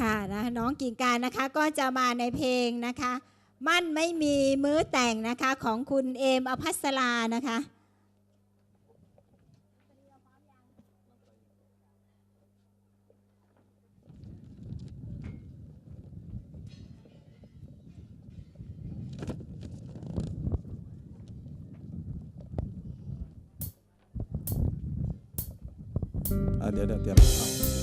ค่ะนะน้องกิ่งการนะคะก็จะมาในเพลงนะคะ มั่นไม่มีมื้อแต่งนะคะของคุณเอมอภัสรานะคะอะเดี๋ยวเดี๋ยวเตรียม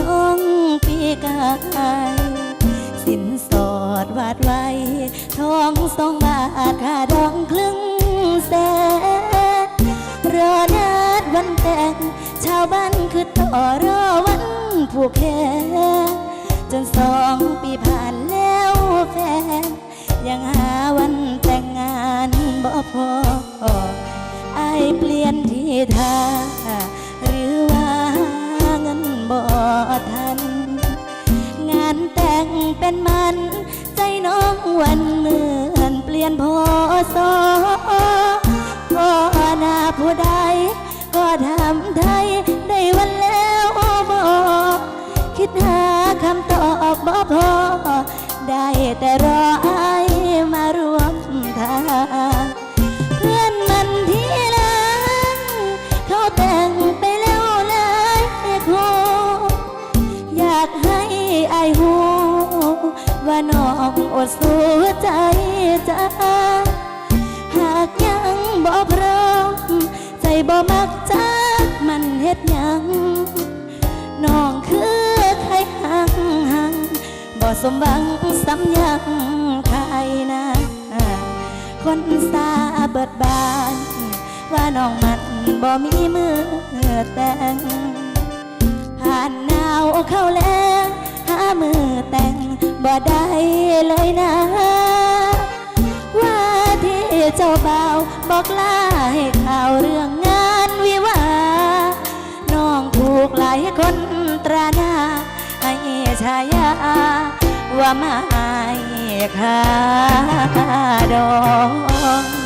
มันกับน้องปีกายสินสอดวาดไว้ทองสองบาทค่าดองครึ่งแสนรอนัดวันแต่ง ชาวบ้านคือต่อรอวันผูกแขนจนสองปีผ่านแล้วแฟน ยังหาวันแต่งงานบ่พอไอเปลี่ยนที่ท่า สอพอหน้าผู้ใด ก็ทำไทยได้วันแล้วบอกคิดหาคำตอบบ่พอ ได้แต่รอไอายมารวมทางเพื่อนมันที่ลังเขาแต่งไปแล้วหลายคนอยากให้อายหูว่าน้องอดสู้ใจจ้า บ่มักจักมันเฮ็ดหยังน้องคือใครห่างห่างบ่สมหวังซ้ำยังใครนะคนสาเบิดบาน ว่าน้องมันบ่มีมือแต่ง ผ่านหนาวเข้าแล้งหามือแต่งบ่ได้เลยนะว่าที่เจ้าบ่าวบอกลาให้ข่าวเรื่อง กหลายคนตราหน้าให้ชายาว่าไม่คาดอง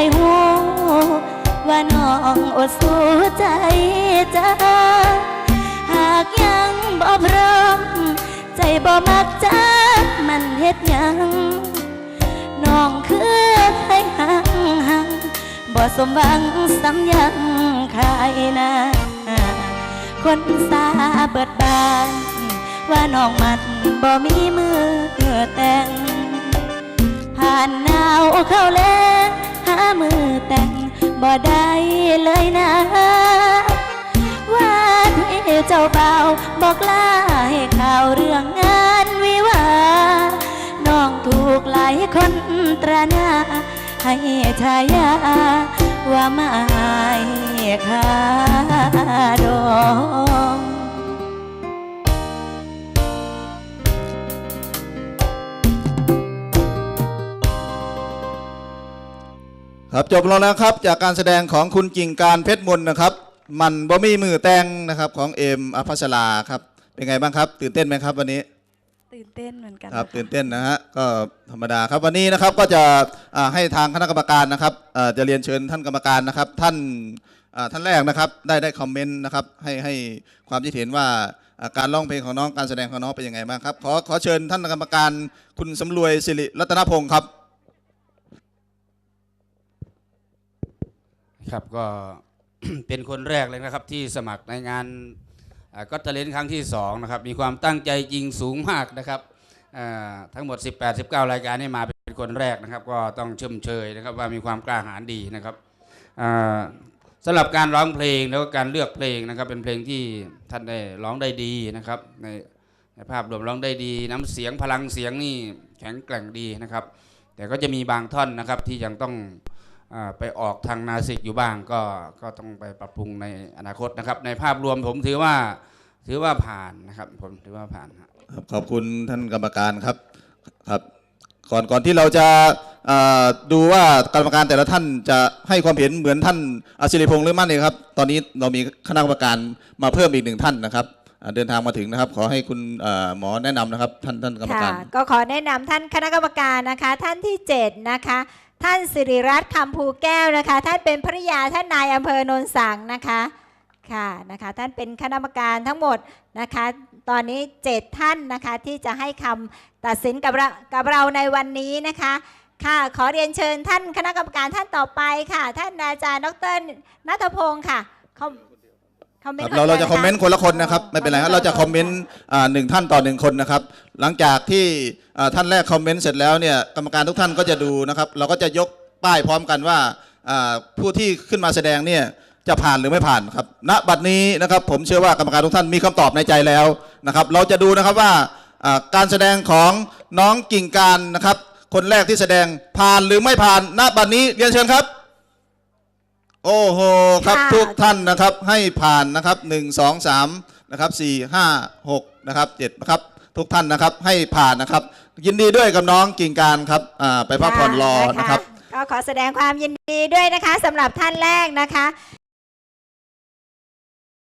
ายหูว่าน้องอดสู้ใจจ้าหากยังบ่พร้อม ใจบ่มักจักมันเฮ็ดยังน้องคือใครห่างห่างบ่สมหวังซ้ำยังใครนะคนสาเบิดบาน ว่าน้องมันบ่มีมือแต่งผ่านหนาวเข้าแล้งหา มือแต่งบ่ได้เลยนะ ว่าที่เจ้าเบ่าบอกลาให้ข่าวเรื่องงานวิวาน้องถูกหลายคนตราหน้าให้ชายาว่าไม่ค่าดอง ครับจบลงแล้วครับจากการแสดงของคุณกิ่งการเพชรมนนะครับ มันบ่มีมือแตงนะครับของเอมอภัสราครับเป็นไงบ้างครับ ตื่นเต้นไหมครับวันนี้ตื่นเต้นเหมือนกันครับนะะตื่นเต้นนะฮะก็ธรรมดาครับวันนี้นะครับก็จะอ่าให้ทางคณะกรรมการนะครับอ่าจะเรียนเชิญท่านกรรมการนะครับ ท่านอ่าท่านแรกนะครับได้ได้คอมเมนต์นะครับให้ให้ความคิดเห็นว่าอ่าการร้องเพลงของน้องการแสดงของน้องเป็นยังไงบ้างครับขอขอเชิญท่านกรรมการคุณสำรวยสิริรัตนพงศ์ครับ ครับก็ เป็นคนแรกเลยนะครับที่สมัครในงานก็ตะเลนครั้งที่สองนะครับมีความตั้งใจจริงสูงมากนะครับทั้งหมด 18 19 รายการนี่มาเป็นคนแรกนะครับ ก็ต้องเชื่มเชยนะครับว่ามีความกล้าหาญดีนะครับอ่าสำหรับการร้องเพลงแล้วก็การเลือกเพลงนะครับ เป็นเพลงที่ท่านได้ร้องได้ดีนะครับ ในภาพรวมร้องได้ดี น้ำเสียงพลังเสียงนี่แข็งแกร่งดีนะครับ แต่ก็จะมีบางท่อนนะครับที่ยังต้อง ไปออกทางนาสิกอยู่บ้างก็ก็ต้องไปปรับปรุงในอนาคตนะครับ ในภาพรวมผมถือว่าถือว่าผ่านนะครับ ผมถือว่าผ่านครับครับขอบคุณท่านกรรมการครับครับก่อนก่อนที่เราจะเอ่อดูว่ากรรมการแต่ละท่านจะให้ความเห็นเหมือนท่านอาศิริพงษ์หรือไม่เนี่ยครับ ตอนนี้เรามีคณะกรรมการมาเพิ่มอีกหนึ่งท่านนะครับอ่าเดินทางมาถึงนะครับ ขอให้คุณเอ่อหมอแนะนำนะครับท่านท่านกรรมค่ะการก็ขอแนะนำท่านคณะกรรมการนะคะ ท่านที่7นะคะ ท่านสิริรัตน์คำภูแก้วนะคะ ท่านเป็นภริยาท่านนายอำเภอโนนสังนะคะค่ะนะคะ ท่านเป็นคณะกรรมการทั้งหมดนะคะ ตอนนี้7ท่านนะคะที่จะให้คำตัดสินกับเรากับเราในวันนี้นะคะค่ะขอเรียนเชิญท่านคณะกรรมการท่านต่อไปค่ะ ท่านอาจารย์ดรนัทพงศ์ค่ะ เมนคต์รับเราเราจะนคอมเมนต์คนละคนนะครับไม่เป็นไรครับเราจะคอมเมนต์อ่าหนึ่งท่านต่อหนึ่งคนนะครับ หลังจากที่อ่าท่านแรกคอมเมนต์เสร็จแล้วเนี่ยกรรมการทุกท่านก็จะดูนะครับ เราก็จะยกป้ายพร้อมกันว่าอ่าผู้ที่ขึ้นมาแสดงเนี่ยจะผ่านหรือไม่ผ่านครับณบัดนี้นะครับผมเชื่อว่ากรรมการทุกท่านมีคำตอบในใจแล้วนะครับ เราจะดูนะครับว่าอ่าการแสดงของน้องกิ่งการนะครับ คนแรกที่แสดงผ่านหรือไม่ผ่านณบัดนี้เรียนเชิญครับ โอ้โหครับค่ะ ทุกท่านนะครับให้ผ่านนะครับหนึ่งสองสามนะครับสี่ห้าหกนะครับเจ็ดนะครับทุกท่านนะครับให้ผ่านนะครับ ยินดีด้วยกับน้องกิ่งการครับอ่าไปพักผ่อนรอนะครับ ก็ขอแสดงความยินดีด้วยนะคะสำหรับท่านแรกนะคะ